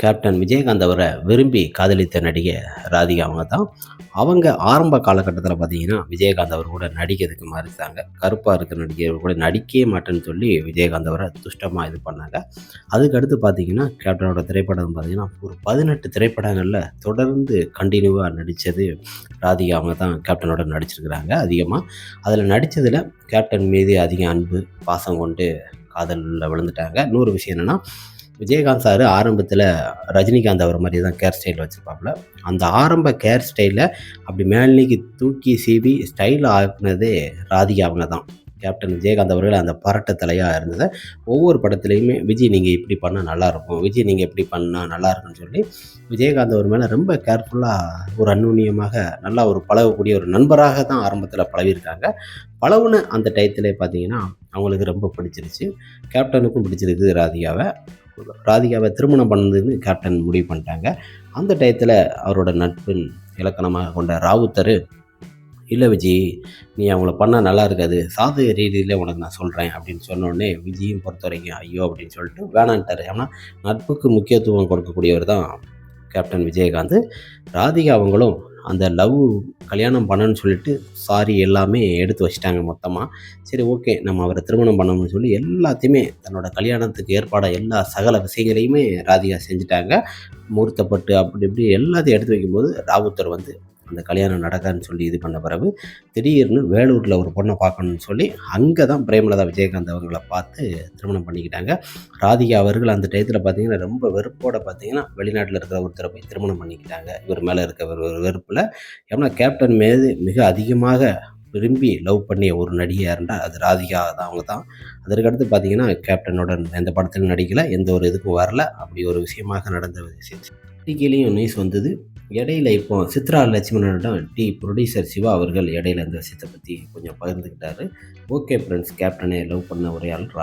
Captain Vijayakanth அவரை விரும்பி காதலித்த நடிகை ராதிகா அவங்க தான் அவங்க ஆரம்ப காலகட்டத்தில் பார்த்தீங்கன்னா விஜயகாந்த் அவர் கூட நடிக்கிறதுக்கு மறுத்தாங்க கருப்பாக இருக்கிற நடிகர் கூட நடிக்கவே மாட்டேன்னு சொல்லி விஜயகாந்த் அவரை துஷ்டமாக இது பண்ணாங்க. அதுக்கடுத்து பார்த்தீங்கன்னா கேப்டனோட திரைப்படம் பார்த்தீங்கன்னா ஒரு பதினெட்டு திரைப்படங்களில் தொடர்ந்து கண்டினியூவாக நடித்தது ராதிகா அவங்க தான் கேப்டனோட நடிச்சிருக்கிறாங்க அதிகமாக அதில் நடித்ததில் கேப்டன் மீது அதிக அன்பு பாசம் கொண்டு காதலில் விழுந்துட்டாங்க. இன்னொரு விஷயம் என்னென்னா விஜயகாந்த் சார் ஆரம்பத்தில் ரஜினிகாந்த் அவர் மாதிரி தான் கேர் ஸ்டைல் வச்சுருப்பாப்புல. அந்த ஆரம்ப கேர் ஸ்டைலில் அப்படி மேலிக்கு தூக்கி சீவி ஸ்டைல் ஆக்குனதே ராதிகா அவங்க தான். கேப்டன் விஜயகாந்த் அவர்கள் அந்த பரட்ட தலையாக இருந்ததை ஒவ்வொரு படத்துலையுமே விஜய் நீங்கள் இப்படி பண்ணால் நல்லாயிருக்கும் விஜய் நீங்கள் இப்படி பண்ணால் நல்லா இருக்கும்னு சொல்லி விஜயகாந்த் அவர் மேலே ரொம்ப கேர்ஃபுல்லாக ஒரு அந்நுண்ணியமாக நல்லா ஒரு பழகக்கூடிய ஒரு நண்பராக தான் ஆரம்பத்தில் பழகியிருக்காங்க. பழகுன அந்த டயத்திலே பார்த்தீங்கன்னா அவங்களுக்கு ரொம்ப பிடிச்சிருச்சு. கேப்டனுக்கும் பிடிச்சிருக்கு ராதிகாவை. ராதிகாவை திருமணம் பண்ணதுன்னு கேப்டன் முடிவு பண்ணிட்டாங்க. அந்த டயத்தில் அவரோட நட்பின் இலக்கணமாக கொண்ட ராவுத்தர் இல்லை விஜய் நீ அவங்கள பண்ணால் நல்லா இருக்காது. சாதக ரீதியில் உனக்கு நான் சொல்கிறேன் அப்படின்னு சொன்னோடனே விஜயும் பொறுத்த வரைக்கும் ஐயோ அப்படின்னு சொல்லிட்டு வேணான்ட்டார். ஏன்னா நட்புக்கு முக்கியத்துவம் கொடுக்கக்கூடியவர் தான் கேப்டன் விஜயகாந்த். ராதிகா அவங்களும் அந்த லவ் கல்யாணம் பண்ணணும்னு சொல்லிட்டு சாரி எல்லாமே எடுத்து வச்சிட்டாங்க மொத்தமாக சரி ஓகே நம்ம அவரை திருமணம் பண்ணணும்னு சொல்லி எல்லாத்தையுமே தன்னோட கல்யாணத்துக்கு ஏற்பாடாக எல்லா சகல விஷயங்களையுமே ராதிகா செஞ்சுட்டாங்க. முகூர்த்தப்பட்டு அப்படி இப்படி எல்லாத்தையும் எடுத்து வைக்கும்போது ராவுத்தர் வந்து அந்த கல்யாணம் நடக்காதுன்னு சொல்லி இது பண்ண பிறகு திடீர்னு வேலூரில் ஒரு பொண்ணை பார்க்கணும்னு சொல்லி அங்கே தான் பிரேமலதா விஜயகாந்த் அவர்களை பார்த்து திருமணம் பண்ணிக்கிட்டாங்க. ராதிகா அவர்கள் அந்த டயத்தில் பார்த்தீங்கன்னா ரொம்ப வெறுப்போட பார்த்தீங்கன்னா வெளிநாட்டில் இருக்கிற ஒருத்தரை போய் திருமணம் பண்ணிக்கிட்டாங்க. இவர் மேலே இருக்க ஒரு ஒரு வெறுப்பில். ஏன்னா கேப்டன் மீது மிக அதிகமாக விரும்பி லவ் பண்ணிய ஒரு நடிகையாக இருந்தால் அது ராதிகா தான் அவங்க தான். அதற்கடுத்து பார்த்தீங்கன்னா கேப்டனோட எந்த படத்திலும் நடிக்கலை எந்த ஒரு இதுக்கும் வரல. அப்படி ஒரு விஷயமாக நடந்த விஷயம் பத்திரிகையிலையும் நியூஸ் வந்தது. இடையில இப்போ சித்ரா லட்சுமணனிடம் டி ப்ரொடியூசர் சிவா அவர்கள் இடையில இந்த விஷயத்தை பற்றி கொஞ்சம் பகிர்ந்துக்கிட்டாரு. ஓகே ஃப்ரெண்ட்ஸ் கேப்டனே லவ் பண்ண ஒரே ஆள் ரா